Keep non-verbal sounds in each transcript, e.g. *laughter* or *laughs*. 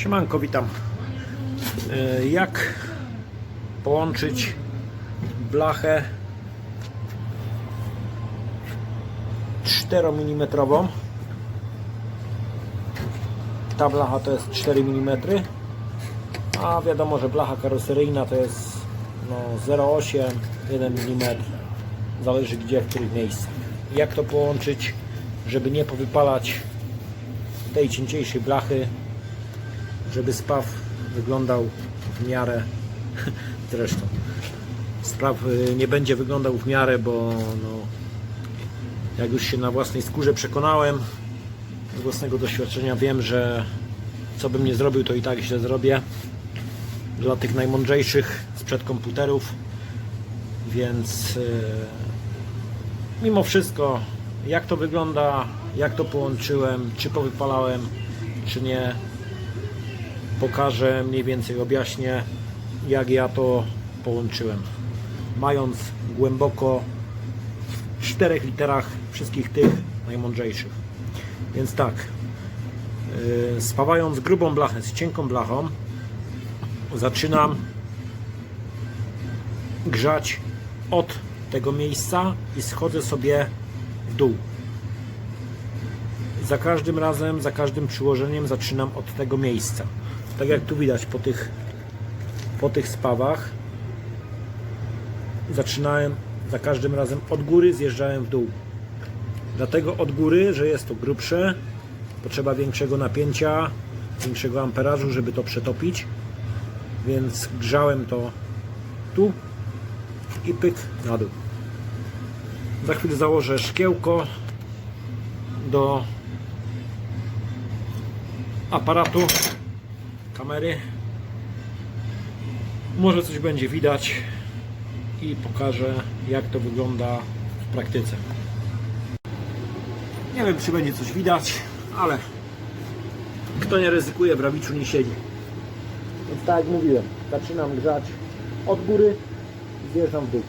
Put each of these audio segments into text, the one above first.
Siemanko, witam. E, Jak połączyć blachę 4 mm? Ta blacha to jest 4 mm, a wiadomo, że blacha karoseryjna to jest no, 0,8 1 mm. Zależy gdzie, w których miejscach. Jak to połączyć, żeby nie powypalać tej cięciejszej blachy, żeby spaw wyglądał w miarę *laughs* zresztą spraw y, nie będzie wyglądał w miarę, bo no, jak już się na własnej skórze przekonałem z własnego doświadczenia wiem, że co bym nie zrobił to i tak źle zrobię. Dla tych najmądrzejszych sprzed komputerów więc y, mimo wszystko jak to wygląda jak to połączyłem czy powypalałem czy nie pokażę mniej więcej objaśnię jak ja to połączyłem. Mając głęboko w czterech literach wszystkich tych najmądrzejszych. Więc tak yy, spawając grubą blachę z cienką blachą zaczynam grzać od tego miejsca i schodzę sobie w dół. Za każdym razem, za każdym przyłożeniem zaczynam od tego miejsca. Tak jak tu widać po tych, po tych spawach zaczynałem za każdym razem od góry, zjeżdżałem w dół. Dlatego od góry, że jest to grubsze, potrzeba większego napięcia, większego amperażu, żeby to przetopić. Więc grzałem to tu i pyk na dół. Za chwilę założę szkiełko do aparatu kamery. Może coś będzie widać i pokażę jak to wygląda w praktyce. Nie wiem czy będzie coś widać ale kto nie ryzykuje w rawiczu nie siedzi. Więc tak jak mówiłem zaczynam grzać od góry zjeżdżam w dół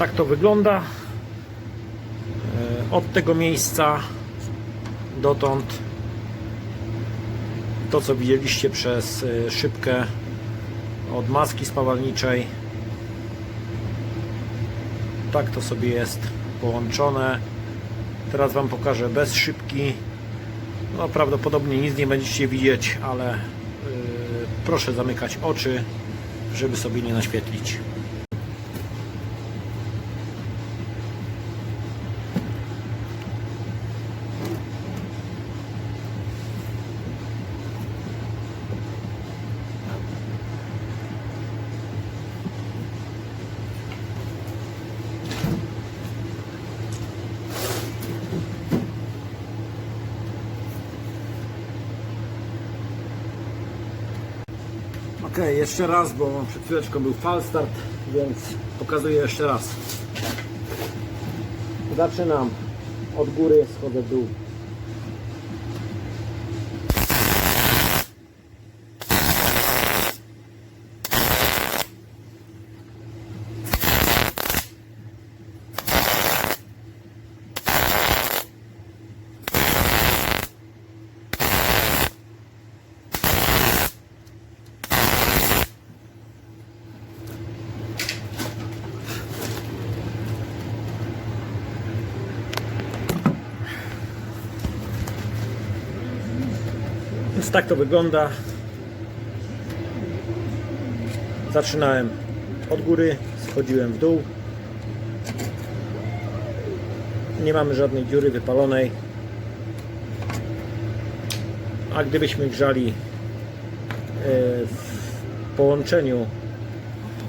Tak to wygląda. E, Od tego miejsca dotąd to co widzieliście przez e, szybkę od maski spawalniczej tak to sobie jest połączone. Teraz Wam pokażę bez szybki. No prawdopodobnie nic nie będziecie widzieć ale e, proszę zamykać oczy żeby sobie nie naświetlić Ok, jeszcze raz, bo przed chwileczką był fal start, więc pokazuję jeszcze raz. Zaczynam od góry, schodzę w dół. Tak to wygląda. Zaczynałem od góry, schodziłem w dół. Nie mamy żadnej dziury wypalonej. A gdybyśmy grzali e, w połączeniu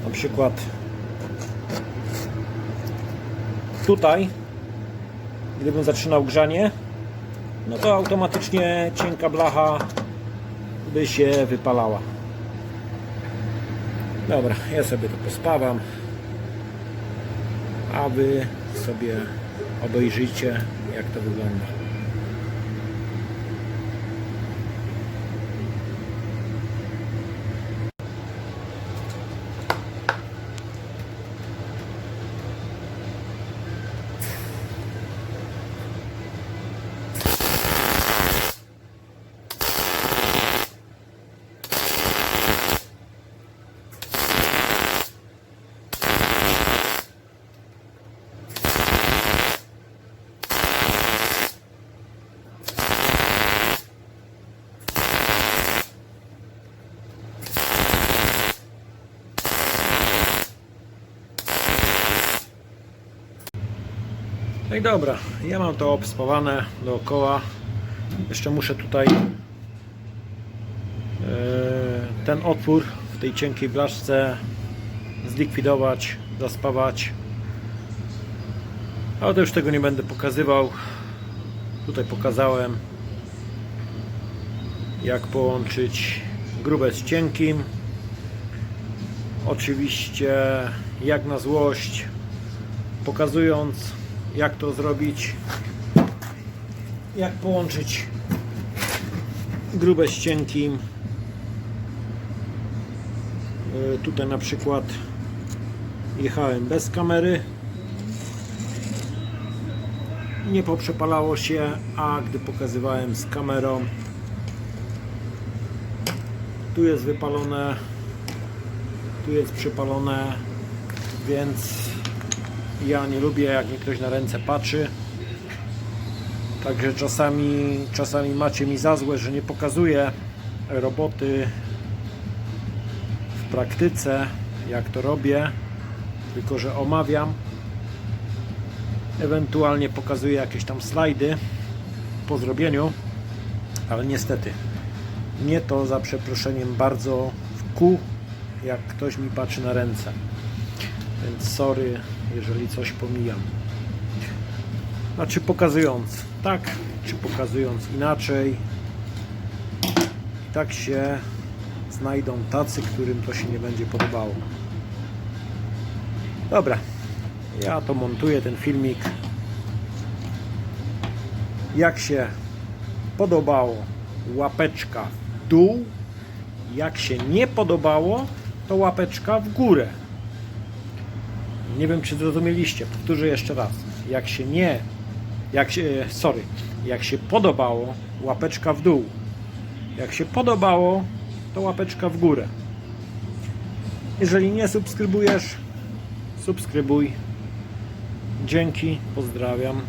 na przykład tutaj gdybym zaczynał grzanie, no to automatycznie cienka blacha by się wypalała. Dobra, ja sobie to pospawam, a wy sobie obejrzyjcie jak to wygląda. No i dobra, ja mam to obspawane dookoła. Jeszcze muszę tutaj e, ten otwór w tej cienkiej blaszce zlikwidować, zaspawać. Ale to już tego nie będę pokazywał. Tutaj pokazałem jak połączyć grube z cienkim. Oczywiście jak na złość pokazując jak to zrobić jak połączyć grube z cienkim Yy, tutaj na przykład jechałem bez kamery. Nie poprzepalało się a gdy pokazywałem z kamerą tu jest wypalone tu jest przypalone więc ja nie lubię jak mi ktoś na ręce patrzy. Także czasami czasami macie mi za złe, że nie pokazuję roboty w praktyce jak to robię tylko że omawiam. Ewentualnie pokazuję jakieś tam slajdy po zrobieniu ale niestety. Mnie to za przeproszeniem bardzo wku jak ktoś mi patrzy na ręce. Więc sorry jeżeli coś pomijam. A czy pokazując. Tak czy pokazując inaczej. Tak się znajdą tacy, którym to się nie będzie podobało. Dobra. Ja to montuję ten filmik. Jak się podobało łapeczka w dół jak się nie podobało to łapeczka w górę nie wiem czy zrozumieliście. Powtórzę jeszcze raz. Jak się nie jak się, sorry jak się podobało łapeczka w dół. Jak się podobało to łapeczka w górę. Jeżeli nie subskrybujesz subskrybuj. Dzięki pozdrawiam